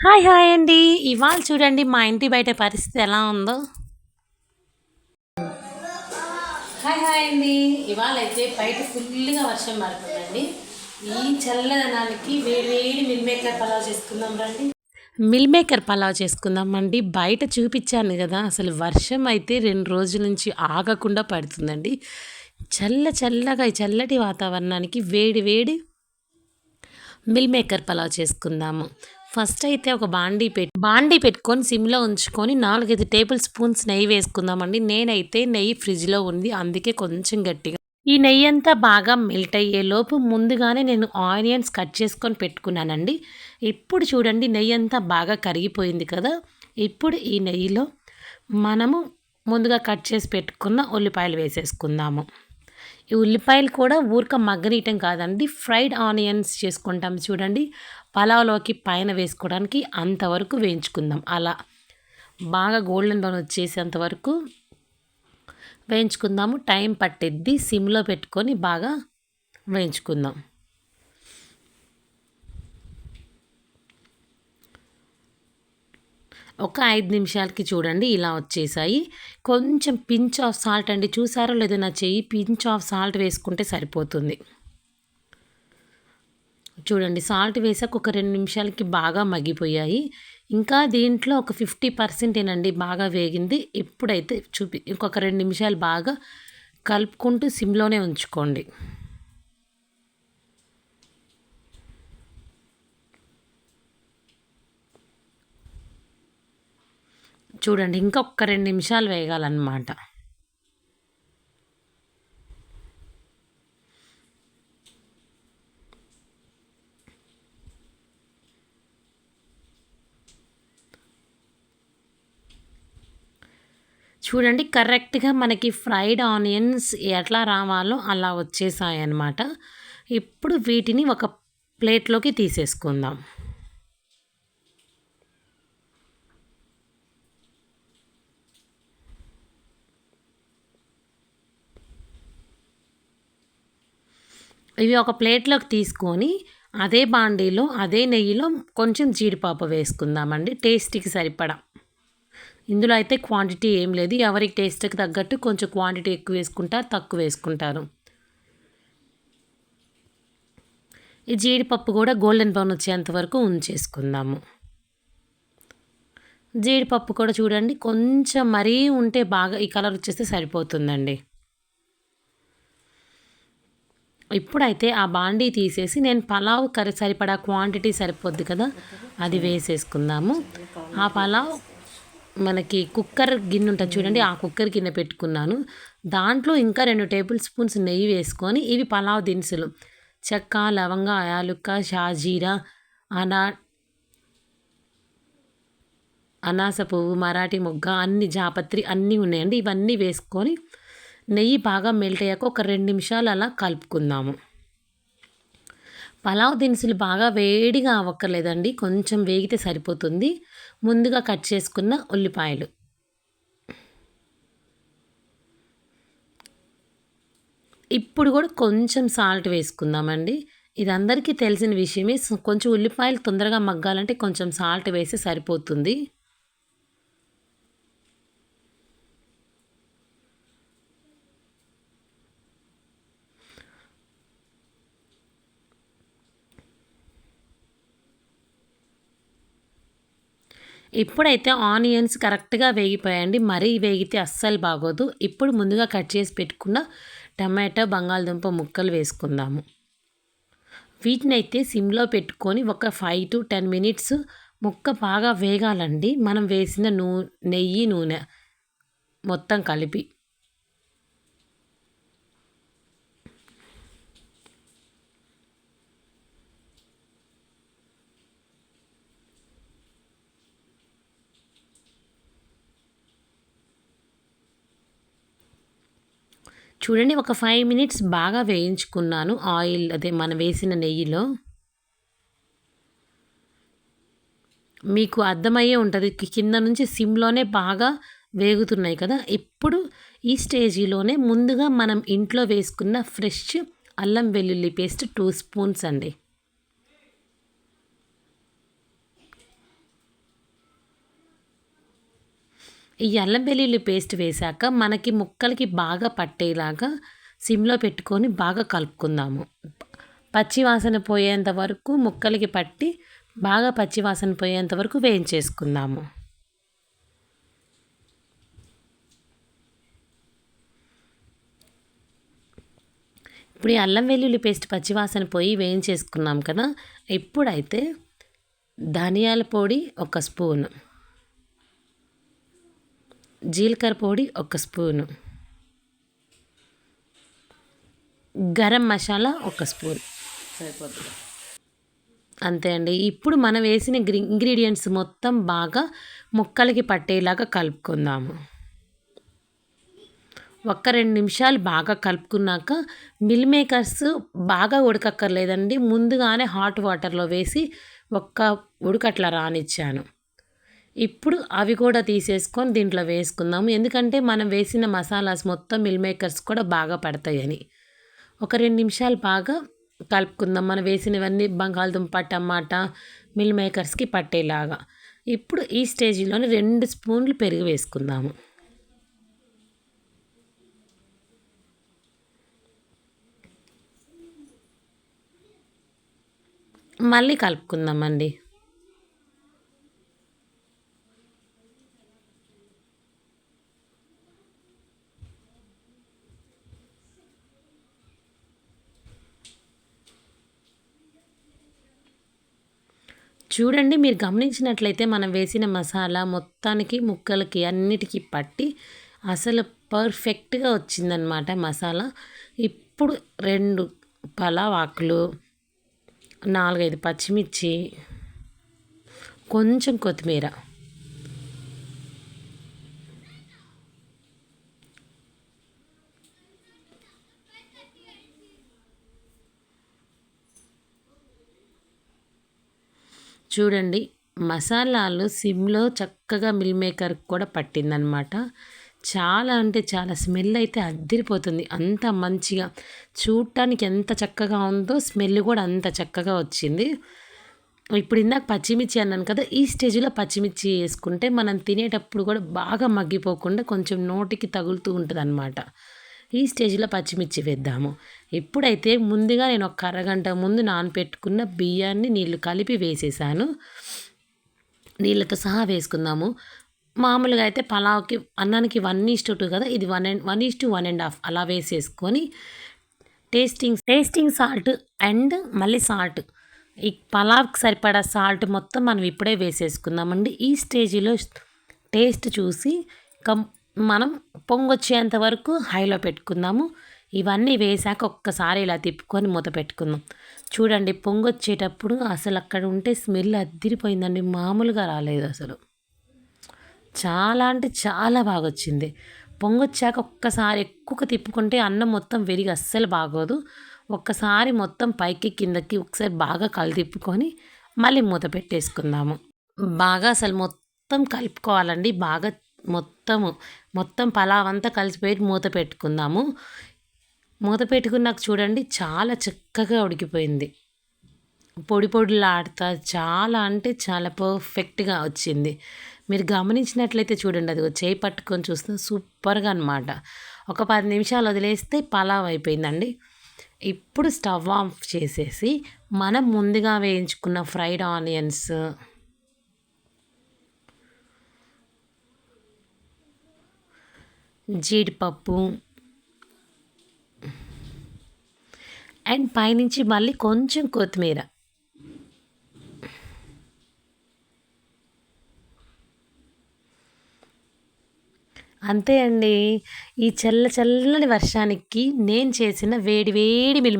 Hi hi అండి. ఇవాళ చూడండి మా ఇంటి బయట పరిస్థితి ఎలా ఉందో. హాయ్ హాయ్ అండి. ఇవాళ అయితే బయట ఫుల్గా వర్షం పడుతుందండి. ఈ చల్లదనానికి వేడి వేడి మిల్ మేకర్ పలావ్ చేసుకుందాం రండి. మిల్ మేకర్ పలావ్ చేసుకుందాం అండి బయట చూపించాను కదా అసలు వర్షం అయితే రెండు రోజుల నుంచి ఆగకుండా పడుతుందండి. చల్ల చల్లగా ఈ చల్లటి వాతావరణానికి వేడి వేడి మిల్ మేకర్ పలావ్ చేసుకుందాము. ఫస్ట్ అయితే ఒక బాండీ పెట్టి బాండీ పెట్టుకొని సిమ్లో ఉంచుకొని నాలుగైదు టేబుల్ స్పూన్స్ నెయ్యి వేసుకుందామండి. నేనైతే నెయ్యి ఫ్రిడ్జ్లో ఉంది అందుకే కొంచెం గట్టిగా. ఈ నెయ్యి అంతా బాగా మెల్ట్ అయ్యేలోపు ముందుగానే నేను ఆనియన్స్ కట్ చేసుకొని పెట్టుకున్నానండి. ఇప్పుడు చూడండి నెయ్యి అంతా బాగా కరిగిపోయింది కదా. ఇప్పుడు ఈ నెయ్యిలో మనము ముందుగా కట్ చేసి పెట్టుకున్న ఉల్లిపాయలు వేసేసుకుందాము. ఈ ఉల్లిపాయలు కూడా ఊరిక మగ్గనీయటం కాదండి ఫ్రైడ్ ఆనియన్స్ చేసుకుంటాం చూడండి. పలావ్లోకి పైన వేసుకోవడానికి అంతవరకు వేయించుకుందాం. అలా బాగా గోల్డెన్ బ్రౌన్ వచ్చేసేంత వరకు వేయించుకుందాము. టైం పట్టేద్ది. సిమ్లో పెట్టుకొని బాగా వేయించుకుందాం. ఒక ఐదు నిమిషాలకి చూడండి. ఇలా వచ్చేసాయి. కొంచెం పించ్ ఆఫ్ సాల్ట్ అండి. చూసారో లేదో నా చెయ్యి పించ్ ఆఫ్ సాల్ట్ వేసుకుంటే సరిపోతుంది. చూడండి సాల్ట్ వేసాక ఒక రెండు నిమిషాలకి బాగా మగ్గిపోయాయి. ఇంకా దీంట్లో ఒక ఫిఫ్టీ పర్సెంటేనండి బాగా వేగింది. ఇప్పుడైతే చూపి ఇంకొక రెండు నిమిషాలు బాగా కలుపుకుంటూ సిమ్లోనే ఉంచుకోండి. చూడండి ఇంకొక రెండు నిమిషాలు వేయాలన్నమాట చూడండి కరెక్ట్గా మనకి ఫ్రైడ్ ఆనియన్స్ ఎట్లా రావాలో అలా వచ్చేసాయి అన్నమాట ఇప్పుడు వీటిని ఒక ప్లేట్లోకి తీసేసుకుందాం. ఇవి ఒక ప్లేట్లోకి తీసుకొని అదే బాండీలో అదే నెయ్యిలో కొంచెం జీడిపప్పు వేసుకుందామండి టేస్ట్కి సరిపడా. ఇందులో అయితే క్వాంటిటీ ఏం లేదు. ఎవరికి టేస్ట్కి తగ్గట్టు కొంచెం క్వాంటిటీ ఎక్కువ వేసుకుంటారు తక్కువ వేసుకుంటారు ఈ జీడిపప్పు కూడా గోల్డెన్ బ్రౌన్ వచ్చేంత వరకు ఉంచేసుకుందాము. జీడిపప్పు కూడా చూడండి కొంచెం మరీ ఉంటే బాగా ఈ కలర్ వచ్చేస్తే సరిపోతుందండి. ఇప్పుడైతే ఆ బాండీ తీసేసి నేను పలావ్ కర్రీ సరిపడా క్వాంటిటీ సరిపోద్ది కదా అది వేసేసుకుందాము. ఆ పలావ్ మనకి కుక్కర్ గిన్నె ఉంటుంది చూడండి ఆ కుక్కర్ గిన్నె పెట్టుకున్నాను. దాంట్లో ఇంకా రెండు టేబుల్ స్పూన్స్ నెయ్యి వేసుకొని ఇవి పలావ్ దినుసులు. చెక్క లవంగ యాలుక్క షాజీరా అనా అనాస పువ్వు మరాఠీ మొగ్గ అన్ని జాపత్రి అన్నీ ఉన్నాయండి. ఇవన్నీ వేసుకొని నెయ్యి బాగా మెల్ట్ అయ్యాక ఒక రెండు నిమిషాలు అలా కలుపుకుందాము. పలావ్ దినుసులు బాగా వేడిగా అవ్వక్కర్లేదండి కొంచెం వేగితే సరిపోతుంది. ముందుగా కట్ చేసుకున్న ఉల్లిపాయలు. ఇప్పుడు కూడా కొంచెం సాల్ట్ వేసుకుందామండి. ఇది అందరికీ తెలిసిన విషయమే. కొంచెం ఉల్లిపాయలు తొందరగా మగ్గాలంటే కొంచెం సాల్ట్ వేసి సరిపోతుంది. ఇప్పుడైతే ఆనియన్స్ కరెక్ట్గా వేగిపోయాయండి. మరీ వేగితే అస్సలు బాగోదు. ఇప్పుడు ముందుగా కట్ చేసి పెట్టుకున్న టమాటో బంగాళదుంప ముక్కలు వేసుకుందాము. వీటిని అయితే సిమ్లో పెట్టుకొని ఒక ఫైవ్ టు టెన్ మినిట్స్ ముక్క బాగా వేగాలండి. మనం వేసిన నూ నెయ్యి నూనె మొత్తం కలిపి. చూడండి ఒక ఫైవ్ మినిట్స్ బాగా వేయించుకున్నాను ఆయిల్ అదే మనం వేసిన నెయ్యిలో. మీకు అర్థమయ్యే ఉంటుంది కింద నుంచి సిమ్లోనే బాగా వేగుతున్నాయి కదా. ఇప్పుడు ఈ స్టేజీలోనే ముందుగా మనం ఇంట్లో వేసుకున్న ఫ్రెష్ అల్లం వెల్లుల్లి పేస్ట్ టూ స్పూన్స్ అండి. ఈ అల్లం వెల్లుల్లి పేస్ట్ వేశాక మనకి ముక్కలకి బాగా పట్టేలాగా సిమ్లో పెట్టుకొని బాగా కలుపుకుందాము. పచ్చి వాసన పోయేంత వరకు ముక్కలకి పట్టి బాగా పచ్చి వాసన పోయేంత వరకు వేయించేసుకుందాము. ఇప్పుడు ఈ అల్లం వెల్లుల్లి పేస్ట్ పచ్చివాసన పోయి వేయించేసుకున్నాం కదా ఇప్పుడైతే ధనియాల పొడి ఒక స్పూను. జీలకర్ర పొడి ఒక స్పూను. గరం మసాలా ఒక స్పూన్. సరిపోతుంది అంతే అండి. ఇప్పుడు మనం వేసిన ఇంగ్రీడియంట్స్ మొత్తం బాగా ముక్కలకి పట్టేలాగా కలుపుకుందాము. ఒక్క రెండు నిమిషాలు బాగా కలుపుకున్నాక మిల్ మేకర్స్ బాగా ఉడకక్కర్లేదండి. ముందుగానే హాట్ వాటర్లో వేసి ఒక్క ఉడకట్లా రానిచ్చాను. ఇప్పుడు అవి కూడా తీసేసుకొని దీంట్లో వేసుకుందాము. ఎందుకంటే మనం వేసిన మసాలాస్ మొత్తం మిల్ మేకర్స్ కూడా బాగా పడతాయని. ఒక రెండు నిమిషాలు బాగా కలుపుకుందాం. మనం వేసినవన్నీ బంగాళదుంప టమాటా మిల్ మేకర్స్కి పట్టేలాగా. ఇప్పుడు ఈ స్టేజ్లోనే రెండు స్పూన్లు పెరుగు వేసుకుందాము. మళ్ళీ కలుపుకుందామండి. చూడండి మీరు గమనించినట్లయితే మనం వేసిన మసాలా మొత్తానికి ముక్కలకి అన్నిటికీ పట్టి అసలు పర్ఫెక్ట్గా వచ్చిందనమాట మసాలా. ఇప్పుడు రెండు పలావ్ ఆకులు నాలుగైదు పచ్చిమిర్చి కొంచెం కొత్తిమీర. చూడండి మసాలాలు సిమ్లో చక్కగా మిల్ మేకర్ కూడా పట్టిందనమాట. చాలా అంటే చాలా స్మెల్ అయితే అద్దరిపోతుంది అంత మంచిగా చూడటానికి ఎంత చక్కగా ఉందో స్మెల్ కూడా అంత చక్కగా వచ్చింది. ఇప్పుడు ఇందాక పచ్చిమిర్చి అన్నాను కదా ఈ స్టేజ్లో పచ్చిమిర్చి వేసుకుంటే మనం తినేటప్పుడు కూడా బాగా మగ్గిపోకుండా కొంచెం నోటికి తగులుతూ ఉంటుంది అనమాట ఈ స్టేజ్లో పచ్చిమిర్చి వేద్దాము. ఎప్పుడైతే ముందుగా నేను ఒక అరగంట ముందు నానపెట్టుకున్న బియ్యాన్ని నీళ్ళు కలిపి వేసేసాను. నీళ్ళతో సహా వేసుకుందాము. మామూలుగా అయితే పలావ్కి అన్నానికి వన్ ఈస్ టు టూ కదా ఇది one and one is two one and half అలా వేసేసుకొని టేస్టింగ్ టేస్టింగ్ సాల్ట్ అండ్ మళ్ళీ సాల్ట్. ఈ పలావ్కి సరిపడా సాల్ట్ మొత్తం మనం ఇప్పుడే వేసేసుకుందామండి. ఈ స్టేజ్లో టేస్ట్ చూసి కం మనం పొంగొచ్చేంత వరకు హైలో పెట్టుకుందాము. ఇవన్నీ వేసాక ఒక్కసారి ఇలా తిప్పుకొని మూత పెట్టుకుందాం. చూడండి పొంగొచ్చేటప్పుడు అసలు అక్కడ ఉంటే స్మెల్ అద్దిరిపోయిందండి మామూలుగా రాలేదు అసలు. చాలా అంటే చాలా బాగా వచ్చింది పొంగొచ్చాక ఒక్కసారి ఎక్కువ తిప్పుకుంటే అన్నం మొత్తం విరిగి అస్సలు బాగోదు. ఒక్కసారి మొత్తం పైకి కిందకి ఒకసారి బాగా కలు తిప్పుకొని మళ్ళీ మూత పెట్టేసుకుందాము. బాగా అసలు మొత్తం కలుపుకోవాలండి. బాగా మొత్తము మొత్తం పలావ్ అంతా కలిసిపోయి మూత పెట్టుకుందాము. మూత పెట్టుకున్నాక చూడండి చాలా చక్కగా ఉడికిపోయింది. పొడి పొడిలాడుతా చాలా అంటే చాలా పర్ఫెక్ట్గా వచ్చింది. మీరు గమనించినట్లయితే చూడండి అది చేయి పట్టుకొని చూస్తే సూపర్గా అనమాట ఒక పది నిమిషాలు వదిలేస్తే పలావ్ అయిపోయిందండి. ఇప్పుడు స్టవ్ ఆఫ్ చేసేసి మనం ముందుగా వేయించుకున్న ఫ్రైడ్ ఆనియన్స్ జీడిపప్పు. అండ్ పైనుంచి మళ్ళీ కొంచెం కొత్తిమీర. అంతే అండి. ఈ చల్ల చల్లని వర్షానికి నేను చేసిన వేడి వేడి మిల్